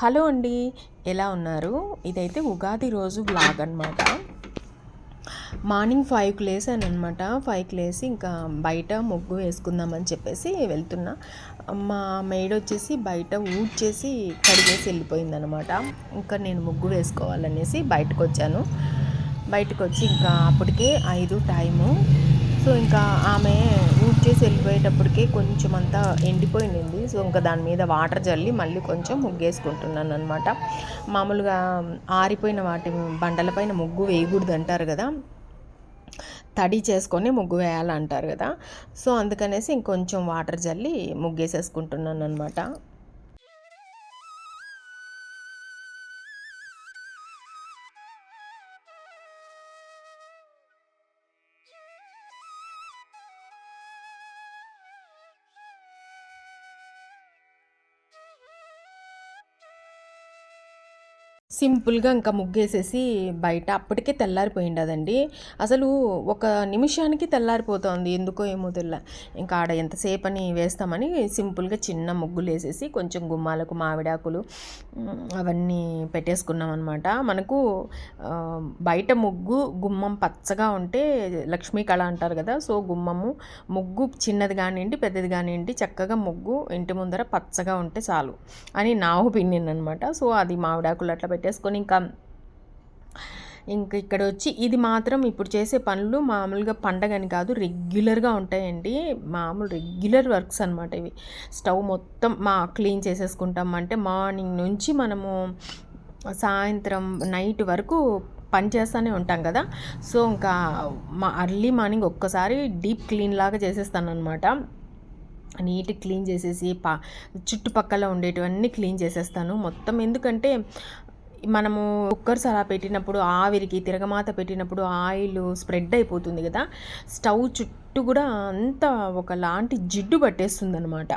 Hello అండి ఎలా ఉన్నారు? ఇదైతే ఉగాది రోజు బ్లాగ్ అనమాట మార్నింగ్ ఫైవ్కి లేసాను అనమాట ఫైవ్కి లేసి ఇంకా బయట ముగ్గు వేసుకుందామని చెప్పేసి వెళ్తున్నా. మా మేడ్ వచ్చేసి బయట ఊడ్చేసి కడిగేసి వెళ్ళిపోయిందనమాట ఇంకా నేను ముగ్గు వేసుకోవాలనేసి బయటకు వచ్చాను బయటకు వచ్చి ఇంకా అప్పటికే ఐదు టైము. సో ఇంకా ఆమె వచ్చేసి వెళ్ళిపోయేటప్పటికే కొంచెం అంతా ఎండిపోయింది. సో ఇంకా దాని మీద వాటర్ జల్లి మళ్ళీ కొంచెం ముగ్గేసుకుంటున్నాను అనమాట మామూలుగా ఆరిపోయిన వాటి బండలపైన ముగ్గు వేయకూడదు అంటారు కదా. తడి చేసుకొని ముగ్గు వేయాలంటారు కదా. సో అందుకనేసి ఇంకొంచెం వాటర్ జల్లి ముగ్గేసేసుకుంటున్నాను అనమాట సింపుల్గా ఇంకా ముగ్గేసేసి బయట అప్పటికే తెల్లారిపోయింది అదండి అసలు ఒక నిమిషానికి తెల్లారిపోతుంది. ఎందుకో ఏమో తెల్ల ఇంకా ఆడ ఎంతసేపు అని వేస్తామని సింపుల్గా చిన్న ముగ్గులు వేసేసి కొంచెం గుమ్మాలకు మామిడాకులు అవన్నీ పెట్టేసుకున్నాం అనమాట మనకు బయట ముగ్గు గుమ్మం పచ్చగా ఉంటే లక్ష్మీ కళ అంటారు కదా సో గుమ్మము ముగ్గు చిన్నది కానివ్వండి పెద్దది కానివ్వండి చక్కగా ముగ్గు ఇంటి ముందర పచ్చగా ఉంటే చాలు అని నా ఒపీనియన్ అనమాట సో అది మామిడాకులు అట్లా పెట్టేసుకొని ఇంకా ఇంక ఇక్కడ వచ్చి ఇది మాత్రం ఇప్పుడు చేసే పనులు మామూలుగా పండగని కాదు రెగ్యులర్గా ఉంటాయండి. మామూలు రెగ్యులర్ వర్క్స్ అనమాట ఇవి. స్టవ్ మొత్తం మా క్లీన్ చేసేసుకుంటాం. అంటే మార్నింగ్ నుంచి మనము సాయంత్రం నైట్ వరకు పని చేస్తూనే ఉంటాం కదా. సో ఇంకా మా అర్లీ మార్నింగ్ ఒక్కసారి డీప్ క్లీన్ లాగా చేసేస్తాను అనమాట నీట్ క్లీన్ చేసేసి పా చుట్టుపక్కల ఉండేటివన్నీ క్లీన్ చేసేస్తాను. మొత్తం ఎందుకంటే మనము కుక్కర్స్ అలా పెట్టినప్పుడు ఆవిరికి తిరగమాత పెట్టినప్పుడు ఆయిల్ స్ప్రెడ్ అయిపోతుంది కదా. స్టవ్ చుట్టూ కూడా అంతా ఒకలాంటి జిడ్డు పట్టేస్తుంది అనమాట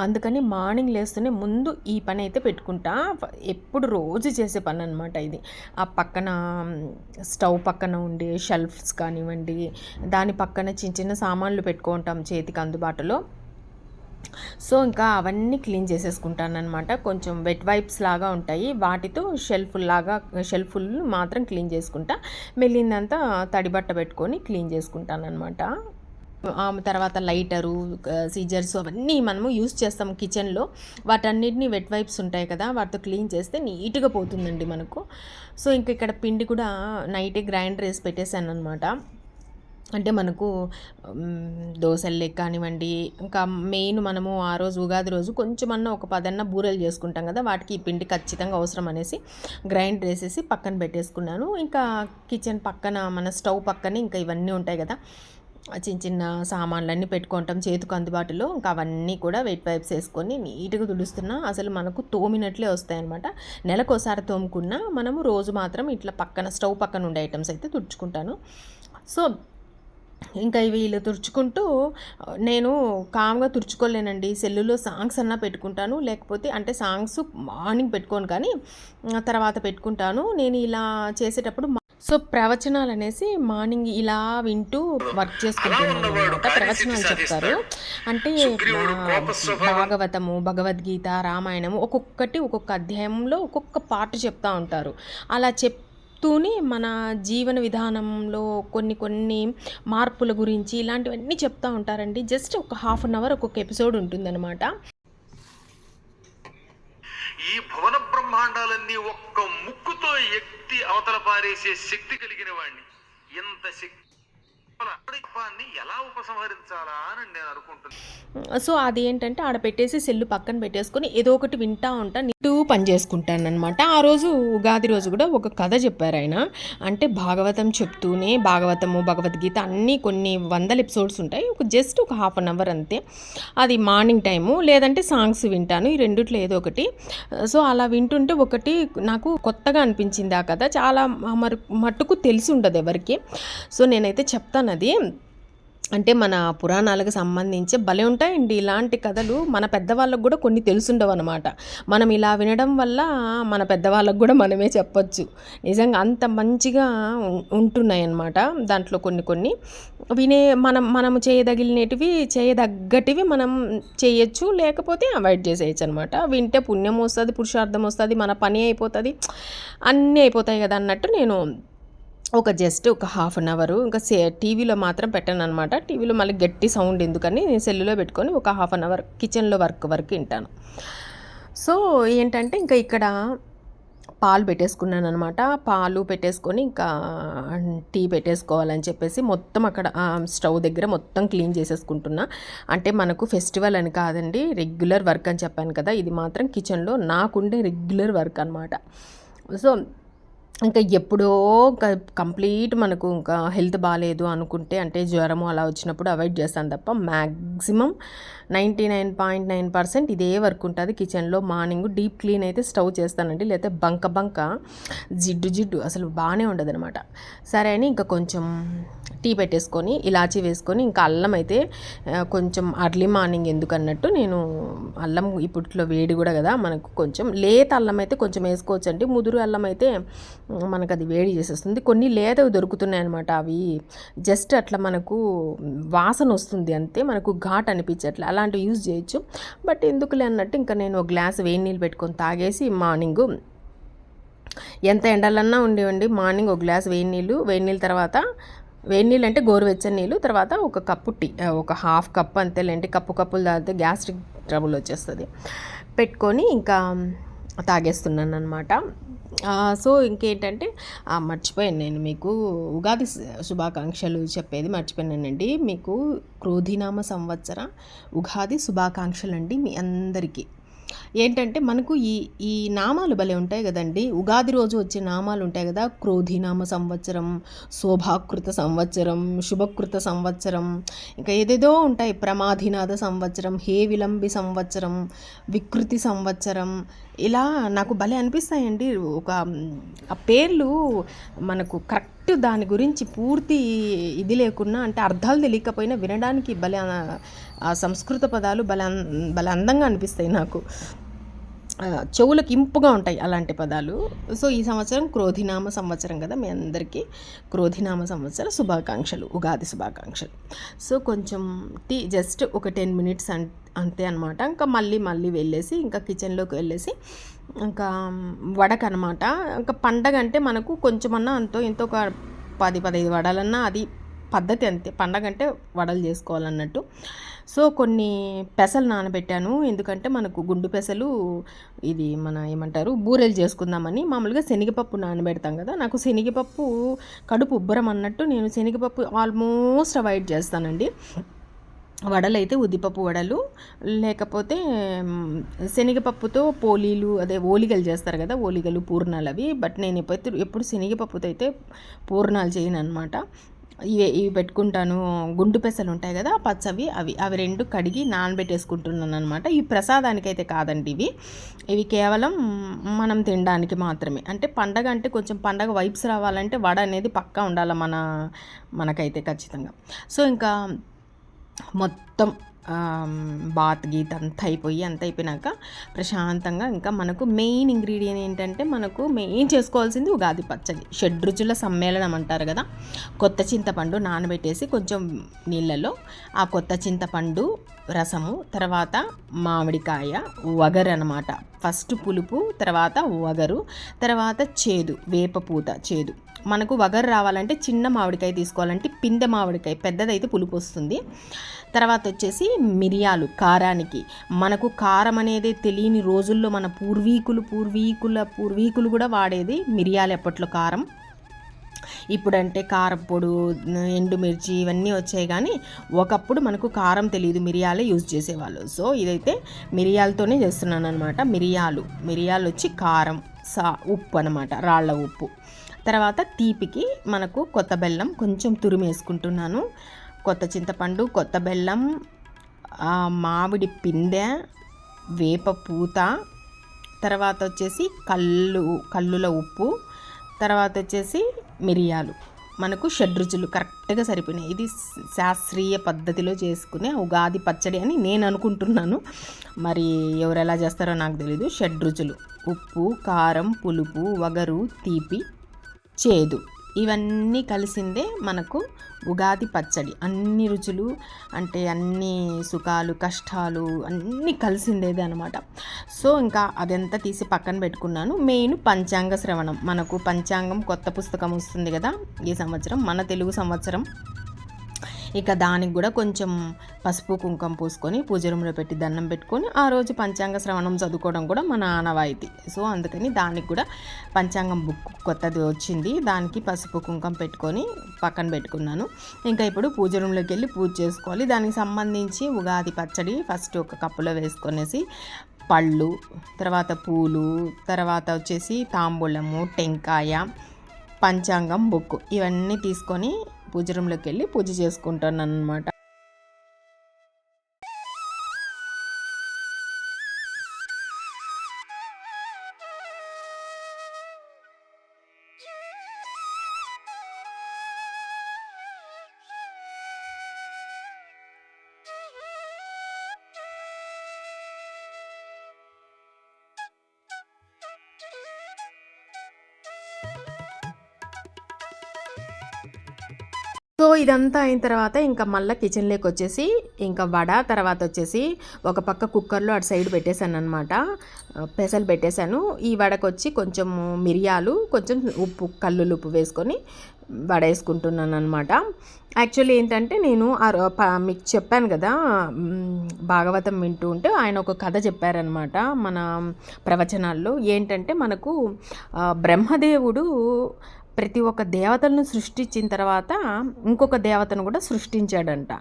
అందుకని మార్నింగ్ లేస్తూనే ముందు ఈ పని అయితే పెట్టుకుంటా. ఎప్పుడు రోజు చేసే పని అనమాట ఇది. ఆ పక్కన స్టవ్ పక్కన ఉండే షెల్ఫ్స్ కానివ్వండి దాని పక్కన చిన్న చిన్న సామాన్లు పెట్టుకుంటాం చేతికి అందుబాటులో. సో ఇంకా అవన్నీ క్లీన్ చేసేసుకుంటాను అనమాట కొంచెం వెట్ వైప్స్ లాగా ఉంటాయి. వాటితో షెల్ఫ్ లాగా షెల్ఫుల్ మాత్రం క్లీన్ చేసుకుంటా. మెల్లిందంతా తడి బట్ట పెట్టుకొని క్లీన్ చేసుకుంటాను అనమాట తర్వాత లైటరు సీజర్స్ అవన్నీ మనము యూస్ చేస్తాం కిచెన్లో వాటన్నిటిని వెట్ వైప్స్ ఉంటాయి కదా వాటితో క్లీన్ చేస్తే నీట్గా పోతుందండి మనకు. సో ఇంక ఇక్కడ పిండి కూడా నైటే గ్రైండర్ వేసి పెట్టేశాను అనమాట అంటే మనకు దోశలు కానివ్వండి ఇంకా మెయిన్ మనము ఆ రోజు ఉగాది రోజు కొంచెమన్నా ఒక పదన్న బూరెలు చేసుకుంటాం కదా వాటికి ఈ పిండి ఖచ్చితంగా అవసరం అనేసి గ్రైండ్ చేసేసి పక్కన పెట్టేసుకున్నాను. ఇంకా కిచెన్ పక్కన మన స్టవ్ పక్కన ఇంకా ఇవన్నీ ఉంటాయి కదా చిన్న చిన్న సామాన్లన్నీ పెట్టుకుంటాం చేతికి అందుబాటులో. ఇంకా అవన్నీ కూడా వెయిట్ వైప్స్ వేసుకొని నీట్గా తుడుస్తున్నా. అసలు మనకు తోమినట్లే వస్తాయి అనమాట నెలకోసారి తోముకున్నా మనము రోజు మాత్రం ఇట్లా పక్కన స్టవ్ పక్కన ఉండే ఐటమ్స్ అయితే తుడుచుకుంటాను. సో ఇంకా వీళ్ళు తుడుచుకుంటూ నేను కామ్గా తుడుచుకోలేనండి. సెల్లులో సాంగ్స్ అన్నా పెట్టుకుంటాను. లేకపోతే అంటే సాంగ్స్ మార్నింగ్ పెట్టుకోను కానీ తర్వాత పెట్టుకుంటాను. నేను ఇలా చేసేటప్పుడు సో ప్రవచనాలు అనేసి మార్నింగ్ ఇలా వింటూ వర్క్ చేసుకుంటున్నాను అనమాట. ప్రవచనాలు చెప్తారు. అంటే భాగవతము భగవద్గీత రామాయణము ఒక్కొక్కటి ఒక్కొక్క అధ్యాయంలో ఒక్కొక్క పాట చెప్తా ఉంటారు. అలా చెప్ చెప్తూనే మన జీవన విధానంలో కొన్ని కొన్ని మార్పుల గురించి ఇలాంటివన్నీ చెప్తూ ఉంటారండి. జస్ట్ ఒక హాఫ్ అన్ అవర్ ఒక్కొక్క ఎపిసోడ్ ఉంటుందన్నమాట. ఈ భువన బ్రహ్మాండాలన్నీ ఒక్క ముక్కుతో ఎక్తి అవతల పారేసే శక్తి కలిగిన వాడిని ఎంత శక్తి సో అది ఏంటంటే ఆడ పెట్టేసి సెల్లు పక్కన పెట్టేసుకొని ఏదో ఒకటి వింటా ఉంటా నిట్టు పని చేసుకుంటాను అనమాట ఆ రోజు ఉగాది రోజు కూడా ఒక కథ చెప్పారు ఆయన. అంటే భాగవతం చెప్తూనే భాగవతము భగవద్గీత అన్నీ కొన్ని వందల ఎపిసోడ్స్ ఉంటాయి. ఒక జస్ట్ ఒక హాఫ్ అన్ అవర్ అంతే. అది మార్నింగ్ టైము లేదంటే సాంగ్స్ వింటాను ఈ రెండిట్లో ఏదో ఒకటి. సో అలా వింటుంటే ఒకటి నాకు కొత్తగా అనిపించింది ఆ కథ. చాలా మటుకు తెలిసి ఉండదు ఎవరికి. సో నేనైతే చెప్తాను అది అంటే మన పురాణాలకు సంబంధించి భలే ఉంటాయండి ఇలాంటి కథలు. మన పెద్దవాళ్ళకు కూడా కొన్ని తెలుసుండవు అనమాట మనం ఇలా వినడం వల్ల మన పెద్దవాళ్ళకు కూడా మనమే చెప్పొచ్చు. నిజంగా అంత మంచిగా ఉంటున్నాయి అన్నమాట దాంట్లో కొన్ని కొన్ని. వినే మనం మనం చేయదగిలినటివి చేయదగ్గటివి మనం చేయొచ్చు లేకపోతే అవాయిడ్ చేసేయచ్చు అనమాట వింటే పుణ్యం వస్తుంది పురుషార్థం వస్తుంది మన పని అయిపోతుంది అన్నీ అయిపోతాయి కదా అన్నట్టు నేను ఒక జస్ట్ ఒక హాఫ్ అన్ అవర్. ఇంకా సే టీవీలో మాత్రం పెట్టాను అనమాట టీవీలో మళ్ళీ గట్టి సౌండ్ ఎందుకని నేను సెల్లులో పెట్టుకొని ఒక హాఫ్ అన్ అవర్ కిచెన్లో వర్క్ వరకు వింటాను. సో ఏంటంటే ఇంకా ఇక్కడ పాలు పెట్టేసుకున్నాను అనమాట పాలు పెట్టేసుకొని ఇంకా టీ పెట్టేసుకోవాలని చెప్పేసి మొత్తం అక్కడ స్టవ్ దగ్గర మొత్తం క్లీన్ చేసేసుకుంటున్నా. అంటే మనకు ఫెస్టివల్ అని కాదండి రెగ్యులర్ వర్క్ అని చెప్పాను కదా. ఇది మాత్రం కిచెన్లో నాకుండే రెగ్యులర్ వర్క్ అనమాట సో ఇంకా ఎప్పుడో కంప్లీట్ మనకు ఇంకా హెల్త్ బాగాలేదు అనుకుంటే అంటే జ్వరము అలా వచ్చినప్పుడు అవాయిడ్ చేస్తాను తప్ప maximum ninety nine point nine percent ఇదే వర్క్ ఉంటుంది. కిచెన్లో మార్నింగ్ డీప్ క్లీన్ అయితే స్టవ్ చేస్తానండి. లేకపోతే బంక బంక జిడ్డు జిడ్డు అసలు బాగానే ఉండదు అనమాట సరే అని ఇంకా కొంచెం టీ పెట్టేసుకొని ఇలాచీ వేసుకొని ఇంకా అల్లం అయితే కొంచెం అర్లీ మార్నింగ్ ఎందుకన్నట్టు నేను అల్లం ఇప్పట్లో వేడి కూడా కదా మనకు కొంచెం లేత అల్లం అయితే కొంచెం వేసుకోవచ్చండి. ముదురు అల్లం అయితే మనకు అది వేడి చేసేస్తుంది. కొన్ని లేతవి దొరుకుతున్నాయి అనమాట అవి జస్ట్ అట్లా మనకు వాసన వస్తుంది అంతే. మనకు ఘాట్ అనిపించట్లే. అలాంటివి యూజ్ చేయొచ్చు. బట్ ఎందుకులే అన్నట్టు ఇంకా నేను ఒక గ్లాస్ వేడి నీళ్ళు పెట్టుకొని తాగేసి మార్నింగ్ ఎంత ఎండలన్నా ఉండేవండి. మార్నింగ్ ఒక గ్లాస్ వేడి నీళ్ళు వేడి నీళ్ళ తర్వాత వేడి నీళ్ళు అంటే గోరువెచ్చని నీళ్ళు తర్వాత ఒక కప్పు టీ ఒక హాఫ్ కప్ అంతేలేండి. కప్పు కప్పులు తాగితే గ్యాస్ట్రిక్ ట్రబుల్ వచ్చేస్తుంది. పెట్టుకొని ఇంకా తాగేస్తున్నాను అనమాట సో ఇంకేంటంటే మర్చిపోయాను నేను మీకు ఉగాది శుభాకాంక్షలు చెప్పేది మర్చిపోయానండి. మీకు క్రోధినామ సంవత్సర ఉగాది శుభాకాంక్షలు అండి మీ అందరికీ. ఏంటంటే మనకు ఈ ఈ నామాలు భలే ఉంటాయి కదండి. ఉగాది రోజు వచ్చే నామాలు ఉంటాయి కదా క్రోధినామ సంవత్సరం శోభాకృత సంవత్సరం శుభకృత సంవత్సరం ఇంకా ఏదేదో ఉంటాయి. ప్రమాధినాథ సంవత్సరం హే విలంబి సంవత్సరం వికృతి సంవత్సరం ఇలా నాకు భలే అనిపిస్తాయండి. ఒక ఆ పేర్లు మనకు కరెక్ట్ దాని గురించి పూర్తి ఇది లేకున్నా అంటే అర్థాలు తెలియకపోయినా వినడానికి భలే ఆ- సంస్కృత పదాలు భలే భలే అందంగా అనిపిస్తాయి నాకు. చెవులకు ఇంపుగా ఉంటాయి అలాంటి పదాలు. సో ఈ సంవత్సరం క్రోధినామ సంవత్సరం కదా మీ అందరికీ. క్రోధినామ సంవత్సర శుభాకాంక్షలు ఉగాది శుభాకాంక్షలు. సో కొంచెం టీ జస్ట్ ఒక టెన్ మినిట్స్ అన్ అంతే అనమాట ఇంకా మళ్ళీ మళ్ళీ వెళ్ళేసి ఇంకా కిచెన్లోకి వెళ్ళేసి ఇంకా వడకనమాట ఇంకా పండగ అంటే మనకు కొంచెమన్నా అంతో ఎంతో ఒక పది పదహైదు వడలన్నా అది పద్ధతి అంతే. పండగ అంటే వడలు చేసుకోవాలన్నట్టు. సో కొన్ని పెసలు నానబెట్టాను. ఎందుకంటే మనకు గుండు పెసలు ఇది మన ఏమంటారు బూరెలు చేసుకుందామని మామూలుగా శనగపప్పు నానబెడతాం కదా. నాకు శనగపప్పు కడుపు ఉబ్బరం అన్నట్టు నేను శనగపప్పు ఆల్మోస్ట్ అవాయిడ్ చేస్తానండి. వడలు అయితే ఉద్దిపప్పు వడలు లేకపోతే శనగపప్పుతో పోలీలు అదే ఓలిగలు చేస్తారు కదా ఓలిగలు పూర్ణాలు అవి. బట్ నేను ఎప్పుడు ఎప్పుడు శనగపప్పుతో అయితే పూర్ణాలు చేయను అనమాట ఇవి ఇవి పెట్టుకుంటాను. గుండు పెసలు ఉంటాయి కదా పచ్చవి అవి అవి రెండు కడిగి నానబెట్టేసుకుంటున్నాను అనమాట ఈ ప్రసాదానికి అయితే కాదండి ఇవి. ఇవి కేవలం మనం తినడానికి మాత్రమే. అంటే పండగ అంటే కొంచెం పండగ వైబ్స్ రావాలంటే వడ అనేది పక్కా ఉండాలి మన మనకైతే ఖచ్చితంగా. సో ఇంకా మొత్తం బాత్ గీత్ అంతా అయిపోయి అంత అయిపోయినాక ప్రశాంతంగా ఇంకా మనకు మెయిన్ ఇంగ్రీడియంట్ ఏంటంటే మనకు మెయిన్ చేసుకోవాల్సింది ఉగాది పచ్చడి. షడ్రుచుల సమ్మేళనం అంటారు కదా. కొత్త చింతపండు నానబెట్టేసి కొంచెం నీళ్ళలో ఆ కొత్త చింతపండు రసము తర్వాత మామిడికాయ వగరు అనమాట ఫస్ట్ పులుపు తర్వాత వగరు తర్వాత చేదు వేపపూత చేదు. మనకు వగరు రావాలంటే చిన్న మామిడికాయ తీసుకోవాలంటే పిందె మామిడికాయ పెద్దదైతే పులుపు వస్తుంది. తర్వాత వచ్చేసి మిరియాలు కారానికి. మనకు కారం అనేది తెలియని రోజుల్లో మన పూర్వీకులు పూర్వీకుల పూర్వీకులు కూడా వాడేది మిరియాలు ఎప్పట్లో కారం. ఇప్పుడంటే కారప్పొడు ఎండుమిర్చి ఇవన్నీ వచ్చాయి కానీ ఒకప్పుడు మనకు కారం తెలియదు మిరియాలే యూజ్ చేసేవాళ్ళు. సో ఇదైతే మిరియాలతోనే చేస్తున్నాను అనమాట మిరియాలు మిరియాలు వచ్చి కారం సా ఉప్పు అనమాట రాళ్ళ ఉప్పు. తర్వాత తీపికి మనకు కొత్త బెల్లం కొంచెం తురిమేసుకుంటున్నాను. కొత్త చింతపండు కొత్త బెల్లం మామిడి పిందె వేప పూత తర్వాత వచ్చేసి కళ్ళు కల్లుల ఉప్పు తర్వాత వచ్చేసి మిరియాలు. మనకు షడ్రుచులు కరెక్ట్గా సరిపోయినాయి. ఇది శాస్త్రీయ పద్ధతిలో చేసుకునే ఉగాది పచ్చడి అని నేను అనుకుంటున్నాను. మరి ఎవరు ఎలా చేస్తారో నాకు తెలీదు. షడ్రుచులు ఉప్పు కారం పులుపు వగరు తీపి చేదు. ఇవన్నీ కలిసిందే మనకు ఉగాది పచ్చడి. అన్ని రుచులు అంటే అన్ని సుఖాలు కష్టాలు అన్నీ కలిసిందేది అనమాట సో ఇంకా అదంతా తీసి పక్కన పెట్టుకున్నాను. మెయిన్ పంచాంగ శ్రవణం. మనకు పంచాంగం కొత్త పుస్తకం వస్తుంది కదా ఈ సంవత్సరం మన తెలుగు సంవత్సరం. ఇక దానికి కూడా కొంచెం పసుపు కుంకుమ పూసుకొని పూజ రూమ్లో పెట్టి దండం పెట్టుకొని ఆ రోజు పంచాంగ శ్రవణం చదువుకోవడం కూడా మన ఆనవాయితీ సో అందుకని దానికి కూడా పంచాంగం బుక్ కొత్తది వచ్చింది. దానికి పసుపు కుంకుమ పెట్టుకొని పక్కన పెట్టుకున్నాను. ఇంకా ఇప్పుడు పూజ రూమ్లోకి వెళ్ళి పూజ చేసుకోవాలి. దానికి సంబంధించి ఉగాది పచ్చడి ఫస్ట్ ఒక కప్పులో వేసుకొనేసి పళ్ళు తర్వాత పూలు తర్వాత వచ్చేసి తాంబూలము టెంకాయ పంచాంగం బుక్ ఇవన్నీ తీసుకొని పూజరంలోకి వెళ్ళి పూజ చేసుకుంటాను అనమాట సో ఇదంతా అయిన తర్వాత ఇంకా మళ్ళీ కిచెన్లోకి వచ్చేసి ఇంకా వడ తర్వాత వచ్చేసి ఒక పక్క కుక్కర్లో అటు సైడ్ పెట్టేశాను అనమాట పెసలు పెట్టేశాను. ఈ వడకు వచ్చి కొంచెం మిరియాలు కొంచెం ఉప్పు కల్లులు ఉప్పు వేసుకొని వడ వేసుకుంటున్నాను అనమాట యాక్చువల్లీ ఏంటంటే నేను మీకు చెప్పాను కదా భాగవతం వింటూ ఉంటే ఆయన ఒక కథ చెప్పారనమాట మన ప్రవచనాల్లో. ఏంటంటే మనకు బ్రహ్మదేవుడు ప్రతి ఒక్క దేవతలను సృష్టించిన తర్వాత ఇంకొక దేవతను కూడా సృష్టించాడంట.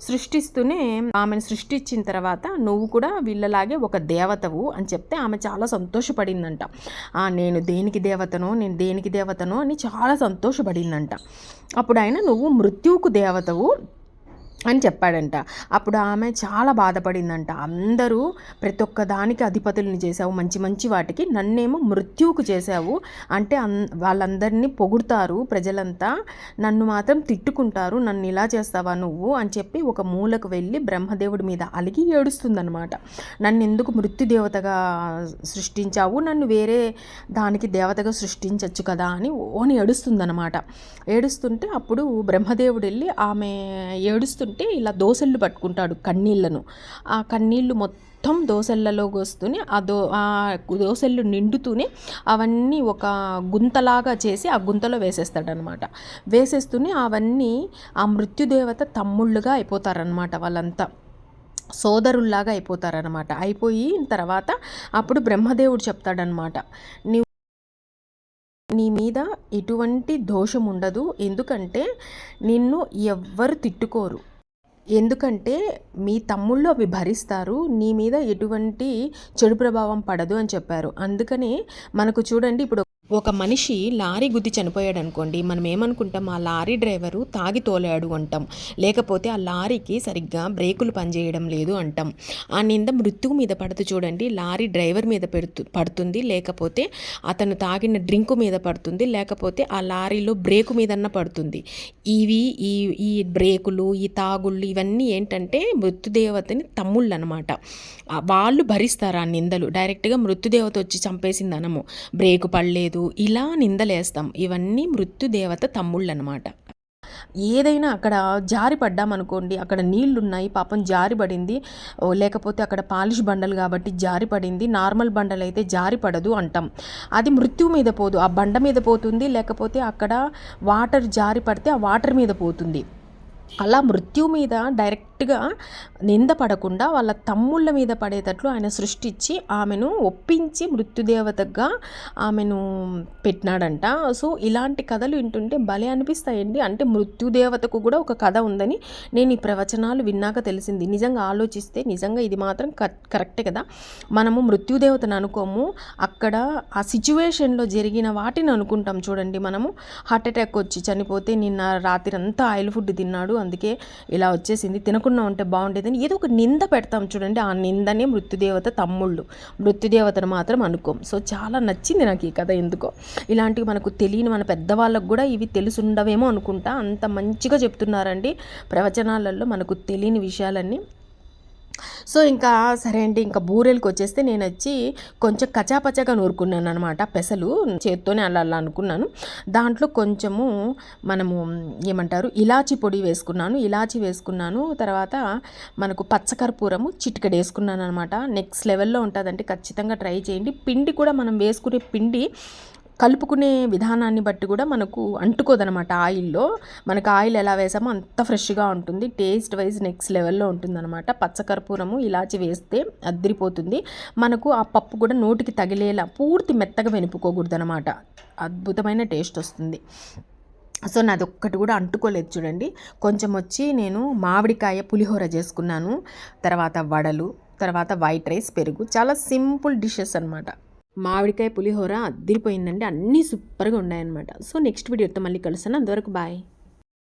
సృష్టిస్తూనే ఆమెను సృష్టించిన తర్వాత నువ్వు కూడా వీళ్ళలాగే ఒక దేవతవు అని చెప్తే ఆమె చాలా సంతోషపడిందంట. నేను దేనికి దేవతను నేను దేనికి దేవతను అని చాలా సంతోషపడిందంట. అప్పుడు ఆయన నువ్వు మృత్యువుకు దేవతవు అని చెప్పాడంట. అప్పుడు ఆమె చాలా బాధపడిందంట. అందరూ ప్రతి ఒక్క దానికి అధిపతుల్ని చేసావు మంచి మంచి వాటికి నన్నేమో మృత్యువుకు చేసావు అంటే అన్ వాళ్ళందరినీ పొగుడుతారు ప్రజలంతా. నన్ను మాత్రం తిట్టుకుంటారు. నన్ను ఇలా చేస్తావా నువ్వు? అని చెప్పి ఒక మూలకు వెళ్ళి బ్రహ్మదేవుడి మీద అలిగి ఏడుస్తుందనమాట నన్ను ఎందుకు మృత్యుదేవతగా సృష్టించావు? నన్ను వేరే దానికి దేవతగా సృష్టించవచ్చు కదా అని ఓని ఏడుస్తుందనమాట ఏడుస్తుంటే అప్పుడు బ్రహ్మదేవుడు వెళ్ళి ఆమె ఏడుస్తు చూస్తుంటే ఇలా దోసెళ్ళు పట్టుకుంటాడు కన్నీళ్ళను ఆ కన్నీళ్ళు మొత్తం దోసెళ్ళలో వస్తూనే ఆ దో ఆ దోసెళ్ళు నిండుతూనే అవన్నీ ఒక గుంతలాగా చేసి ఆ గుంతలో వేసేస్తాడనమాట. వేసేస్తూనే అవన్నీ ఆ మృత్యుదేవత తమ్ముళ్ళుగా అయిపోతారనమాట వాళ్ళంతా. సోదరుల్లాగా అయిపోతారనమాట. అయిపోయిన తర్వాత అప్పుడు బ్రహ్మదేవుడు చెప్తాడనమాట. నీ నీ మీద ఎటువంటి దోషం ఉండదు ఎందుకంటే నిన్ను ఎవ్వరు తిట్టుకోరు. ఎందుకంటే మీ తమ్ముళ్ళు అవి భరిస్తారు నీ మీద ఎటువంటి చెడు ప్రభావం పడదు అని చెప్పారు. అందుకని మనకు చూడండి ఇప్పుడు ఒక మనిషి లారీ గుద్ది చనిపోయాడు అనుకోండి మనం ఏమనుకుంటాం ఆ లారీ డ్రైవరు తాగి తోలాడు అంటాం. లేకపోతే ఆ లారీకి సరిగ్గా బ్రేకులు పనిచేయడం లేదు అంటాం. ఆ నింద మృత్యువు మీద పడుతూ చూడండి లారీ డ్రైవర్ మీద పెడుతు పడుతుంది. లేకపోతే అతను తాగిన డ్రింకు మీద పడుతుంది. లేకపోతే ఆ లారీలో బ్రేకు మీదన్న పడుతుంది. ఇవి ఈ ఈ బ్రేకులు ఈ తాగుళ్ళు ఇవన్నీ ఏంటంటే మృత్యుదేవతని తమ్ముళ్ళు అనమాట వాళ్ళు భరిస్తారు ఆ నిందలు. డైరెక్ట్గా మృత్యుదేవత వచ్చి చంపేసింది అనము. బ్రేకు పడలేదు ఇలా నిందలేస్తాం. ఇవన్నీ మృత్యుదేవత తమ్ముళ్ళు అనమాట ఏదైనా అక్కడ జారి పడ్డామనుకోండి అక్కడ నీళ్ళున్నాయి పాపం జారి పడింది లేకపోతే అక్కడ పాలిష్ బండలు కాబట్టి జారి పడింది నార్మల్ బండలు అయితే జారి పడదు అంటాం. అది మృత్యు మీద పోదు. ఆ బండ మీద పోతుంది లేకపోతే అక్కడ వాటర్ జారి పడితే ఆ వాటర్ మీద పోతుంది. అలా మృత్యు మీద డైరెక్ట్ నింద పడకుండా వాళ్ళ తమ్ముళ్ళ మీద పడేటట్లు ఆయన సృష్టించి ఆమెను ఒప్పించి మృత్యుదేవతగా ఆమెను పెట్టినాడంట. సో ఇలాంటి కథలు వింటుంటే భలే అనిపిస్తాయండి. అంటే మృత్యుదేవతకు కూడా ఒక కథ ఉందని నేను ఈ ప్రవచనాలు విన్నాక తెలిసింది. నిజంగా ఆలోచిస్తే నిజంగా ఇది మాత్రం క- కరెక్టే కదా. మనము మృత్యుదేవతను అనుకోము. అక్కడ ఆ సిచ్యువేషన్లో జరిగిన వాటిని అనుకుంటాం చూడండి మనము. హార్ట్ అటాక్ వచ్చి చనిపోతే నిన్న రాత్రి అంతా ఆయిల్ ఫుడ్ తిన్నాడు. అందుకే ఇలా వచ్చేసింది. తినకుండా లేకుండా ఉంటే బాగుండేదని ఏదో ఒక నింద పెడతాం చూడండి. ఆ నిందనే మృత్యుదేవత తమ్ముళ్ళు. మృత్యుదేవతను మాత్రం అనుకోం. సో చాలా నచ్చింది నాకు ఈ కథ ఎందుకో. ఇలాంటివి మనకు తెలియని మన పెద్దవాళ్ళకు కూడా ఇవి తెలుసుండవేమో అనుకుంటా. అంత మంచిగా చెప్తున్నారండి. ప్రవచనాలలో మనకు తెలియని విషయాలన్నీ సో ఇంకా సరే అండి ఇంకా బూరెలకు వచ్చేస్తే నేను వచ్చి కొంచెం కచాపచాగా నూరుకున్నాను అనమాట పెసలు చేత్తోనే అలా అలా అనుకున్నాను. దాంట్లో కొంచెము మనము ఏమంటారు ఇలాచి పొడి వేసుకున్నాను ఇలాచి వేసుకున్నాను తర్వాత మనకు పచ్చకర్పూరము చిటికెడు వేసుకున్నాను అనమాట నెక్స్ట్ లెవెల్లో ఉంటుందంటే ఖచ్చితంగా ట్రై చేయండి. పిండి కూడా మనం వేసుకునే పిండి కలుపుకునే విధానాన్ని బట్టి కూడా మనకు అంటుకోదనమాట ఆయిల్లో. మనకు ఆయిల్ ఎలా వేసామో అంత ఫ్రెష్గా ఉంటుంది. టేస్ట్ వైజ్ నెక్స్ట్ లెవెల్లో ఉంటుందన్నమాట. పచ్చకర్పూరము ఇలాచి వేస్తే అద్దరిపోతుంది. మనకు ఆ పప్పు కూడా నోటికి తగిలేలా పూర్తి మెత్తగా వెనుపుకోకూడదు అనమాట అద్భుతమైన టేస్ట్ వస్తుంది. సో నాది ఒక్కటి కూడా అంటుకోలేదు చూడండి. కొంచెం వచ్చి నేను మామిడికాయ పులిహోర చేసుకున్నాను. తర్వాత వడలు తర్వాత వైట్ రైస్ పెరుగు. చాలా సింపుల్ డిషెస్ అనమాట మామిడికాయ పులిహోర అద్దరిపోయిందండి అన్నీ సూపర్గా ఉన్నాయన్నమాట. సో నెక్స్ట్ వీడియోతో మళ్ళీ కలుస్తాను. అంతవరకు బాయ్.